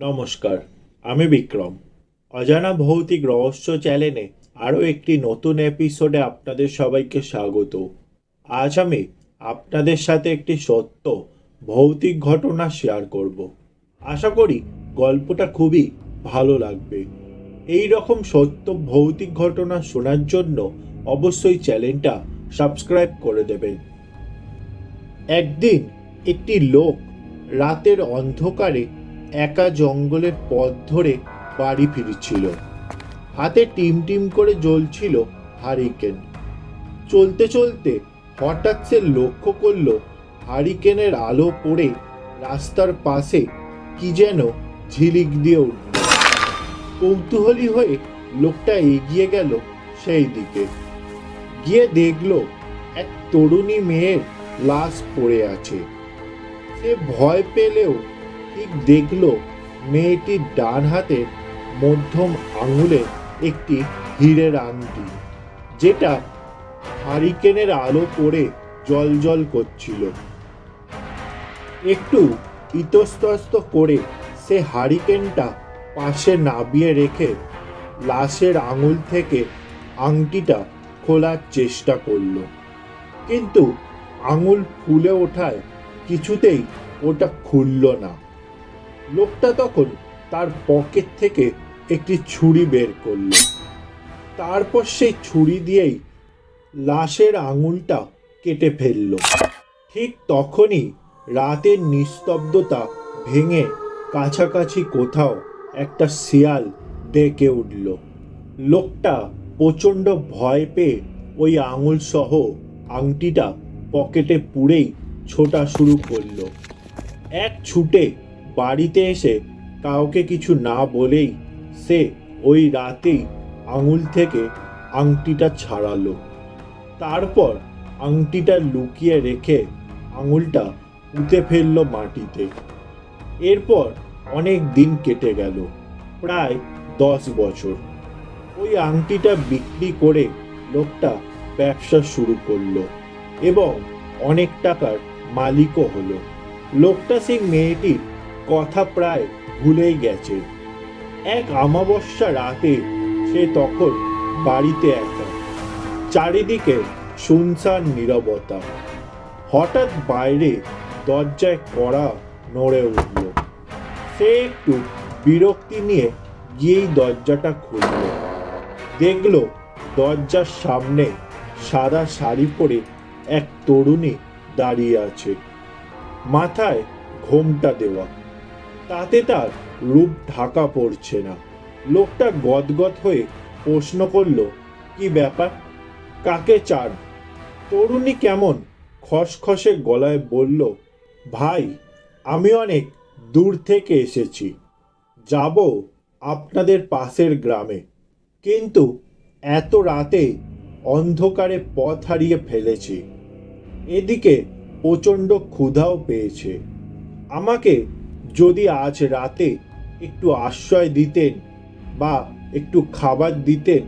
নমস্কার, আমি বিক্রম। অজানা ভৌতিক রহস্য চ্যানেলে আরও একটি নতুন এপিসোডে আপনাদের সবাইকে স্বাগত। আজ আমি আপনাদের সাথে একটি সত্য, ভৌতিক ঘটনা শেয়ার করব। আশা করি গল্পটা খুবই ভালো লাগবে। এই রকম সত্য, ভৌতিক ঘটনা শোনার জন্য অবশ্যই চ্যানেলটা সাবস্ক্রাইব করে দেবেন। একদিন একটি লোক রাতের অন্ধকারে একা জঙ্গলের পথ ধরে বাড়ি ফিরছিল। হাতে টিম টিম করে জ্বলছিল হারিকেন। চলতে চলতে হঠাৎ সে লক্ষ্য করল, হারিকেনের আলো পড়ে রাস্তার পাশে কি যেন ঝিলিক দিয়ে উঠল। কৌতূহলী হয়ে লোকটা এগিয়ে গেল সেই দিকে। গিয়ে দেখল, এক তরুণী মেয়ের লাশ পড়ে আছে। সে ভয় পেলেও ঠিক দেখল মেয়েটির ডান হাতের মধ্যম আঙুলে একটি হীরের আংটি, যেটা হারিকেনের আলো পড়ে জল জল করছিল। একটু ইতস্তস্ত করে সে হারিকেনটা পাশে নাবিয়ে রেখে লাশের আঙুল থেকে আংটিটা খোলার চেষ্টা করল। কিন্তু আঙুল ফুলে ওঠায় কিছুতেই ওটা খুলল না। লোকটা তখন তার পকেট থেকে একটি ছুরি বের করল। তারপর সেই ছুরি দিয়েই লাশের আঙুলটা কেটে ফেলল। ঠিক তখনই রাতের নিস্তব্ধতা ভেঙে কাছাকাছি কোথাও একটা শিয়াল ডেকে উঠল। লোকটা প্রচণ্ড ভয় পেয়ে ওই আঙুল সহ আংটিটা পকেটে পুড়েই ছোটা শুরু করল। এক ছুটে বাড়িতে এসে কাউকে কিছু না বলেই সে ওই রাতেই আঙুল থেকে আংটিটা ছাড়ালো। তারপর আংটিটা লুকিয়ে রেখে আঙুলটা পুঁতে ফেলল মাটিতে। এরপর অনেক দিন কেটে গেল, প্রায় দশ বছর। ওই আংটিটা বিক্রি করে লোকটা ব্যবসা শুরু করল এবং অনেক টাকার মালিকও হলো। লোকটা সেই মেয়েটির কথা প্রায় ভুলেই গেছে। এক আমাবস্যা রাতে সে তখন বাড়িতে একা। চারিদিকে শুনশান নীরবতা। হঠাৎ বাইরে দরজায় কড়া নড়ে উঠল। সে একটু বিরক্তি নিয়ে গিয়েই দরজাটা খুলল। দেখল দরজার সামনে সাদা শাড়ি পরে এক তরুণী দাঁড়িয়ে আছে। মাথায় ঘোমটা দেওয়া। তাতে তার রূপ ঢাকা পড়ছে না। লোকটা গদগদ হয়ে প্রশ্ন করল, কি ব্যাপার? কাকে চান? তরুণী কেমন খসখসে গলায় বলল, ভাই, আমি অনেক দূর থেকে এসেছি। যাব আপনাদের পাশের গ্রামে। কিন্তু এত রাতে অন্ধকারে পথ হারিয়ে ফেলেছি। এদিকে প্রচণ্ড ক্ষুধাও পেয়েছে। আমাকে যদি আজ রাতে একটু আশ্রয় দিতেন বা একটু খাবার দিতেন,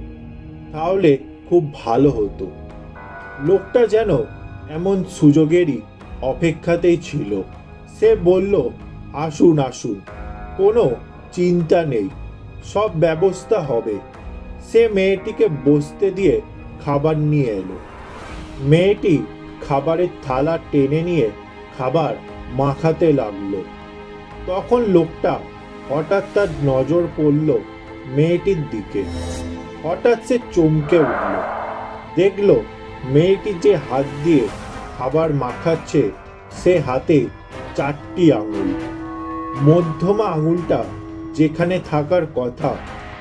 তাহলে খুব ভালো হতো। লোকটা যেন এমন সুযোগেরই অপেক্ষাতেই ছিল। সে বলল, আসুন আসুন, কোনো চিন্তা নেই, সব ব্যবস্থা হবে। সে মেয়েটিকে বসতে দিয়ে খাবার নিয়ে এলো। মেয়েটি খাবারের থালা টেনে নিয়ে খাবার মাখাতে লাগল। তখন লোকটা হঠাৎ তার নজর পড়ল মেয়েটির দিকে। হঠাৎ সে চমকে উঠল। দেখল মেয়েটি যে হাত দিয়ে খাবার মাখাচ্ছে, সে হাতে চারটি আঙুল। মধ্যমা আঙুলটা যেখানে থাকার কথা,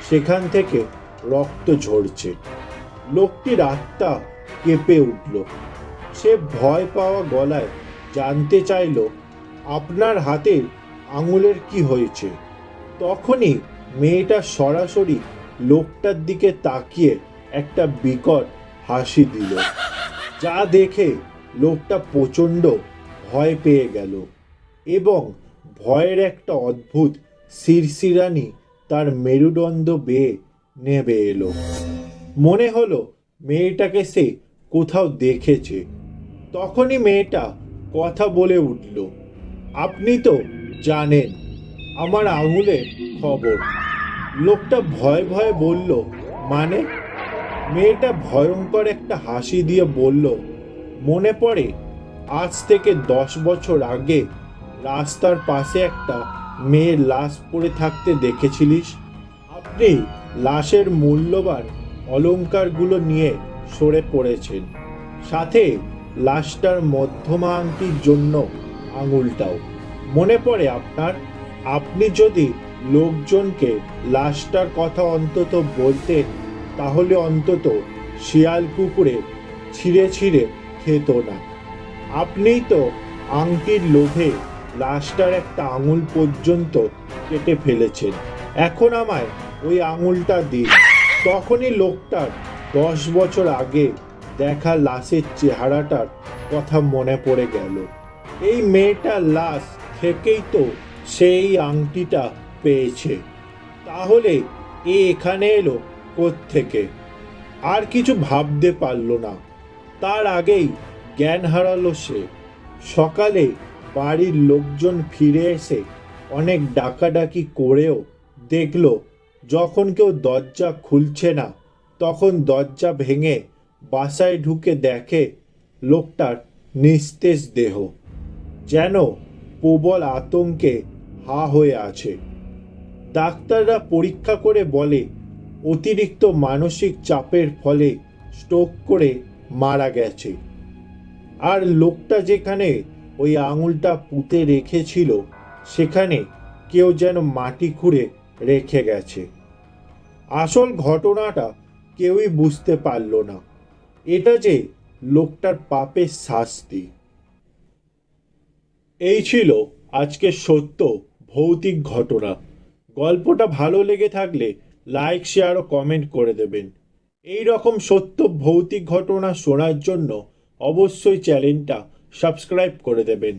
সেখান থেকে রক্ত ঝরছে। লোকটির আত্মা কেঁপে উঠল। সে ভয় পাওয়া গলায় জানতে চাইল, আপনার হাতের আঙুলের কি হয়েছে? তখনই মেয়েটা সরাসরি লোকটার দিকে তাকিয়ে একটা বিকট হাসি দিল, যা দেখে লোকটা প্রচণ্ড ভয় পেয়ে গেল এবং ভয়ের একটা অদ্ভুত শিরশিরানি তার মেরুদণ্ড বেয়ে নেবে এলো। মনে হলো মেয়েটাকে সে কোথাও দেখেছে। তখনই মেয়েটা কথা বলে উঠল, আপনি তো জানেন। আমার আঙুলে খবর। লোকটা ভয়ে ভয়ে বলল মানে? মেয়েটা ভয়ঙ্কর একটা হাসি দিয়ে বলল, মনে পড়ে? আজ থেকে দশ বছর আগে রাস্তার পাশে একটা মেয়ের লাশ পড়ে থাকতে দেখেছিলিস? আপনি লাশের মূল্যবান অলঙ্কারগুলো নিয়ে সরে পড়েছেন। সাথে লাশটার মধ্যমা আংটির জন্য আঙুলটাও। মনে পড়ে আপনার? আপনি যদি লোকজনকে লাশটার কথা অন্তত বলতেন, তাহলে অন্তত শিয়াল কুকুরে ছিঁড়ে ছিঁড়ে খেত না। আপনিই তো আংটির লোভে লাশটার একটা আঙুল পর্যন্ত কেটে ফেলেছেন। এখন আমায় ওই আঙুলটা দিন। তখনই লোকটার দশ বছর আগে দেখা লাশের চেহারাটার কথা মনে পড়ে গেল। এই মেয়েটার লাশ থেকেই তো সেই আংটিটা পেয়েছে। তাহলে এ এখানে এলো থেকে আর কিছু ভাবতে পারল না। তার আগেই জ্ঞান হারালো সে। সকালে বাড়ির লোকজন ফিরে এসে অনেক ডাকাডাকি করেও দেখল, যখন কেউ দরজা খুলছে না, তখন দরজা ভেঙে বাসায় ঢুকে দেখে লোকটার নিস্তেজ দেহ। যেন প্রবল আতঙ্কে হা হয়ে আছে। ডাক্তাররা পরীক্ষা করে বলে, অতিরিক্ত মানসিক চাপের ফলে স্ট্রোক করে মারা গেছে। আর লোকটা যেখানে ওই আঙুলটা পুঁতে রেখেছিল, সেখানে কেউ যেন মাটি খুঁড়ে রেখে গেছে। আসল ঘটনাটা কেউই বুঝতে পারল না। এটা যে লোকটার পাপের শাস্তি। এই ছিল আজকের সত্য ভৌতিক ঘটনা। গল্পটা ভালো লেগে থাকলে লাইক শেয়ার ও কমেন্ট করে দেবেন। এই রকম সত্য ভৌতিক ঘটনা শোনার জন্য অবশ্যই চ্যানেলটা সাবস্ক্রাইব করে দেবেন।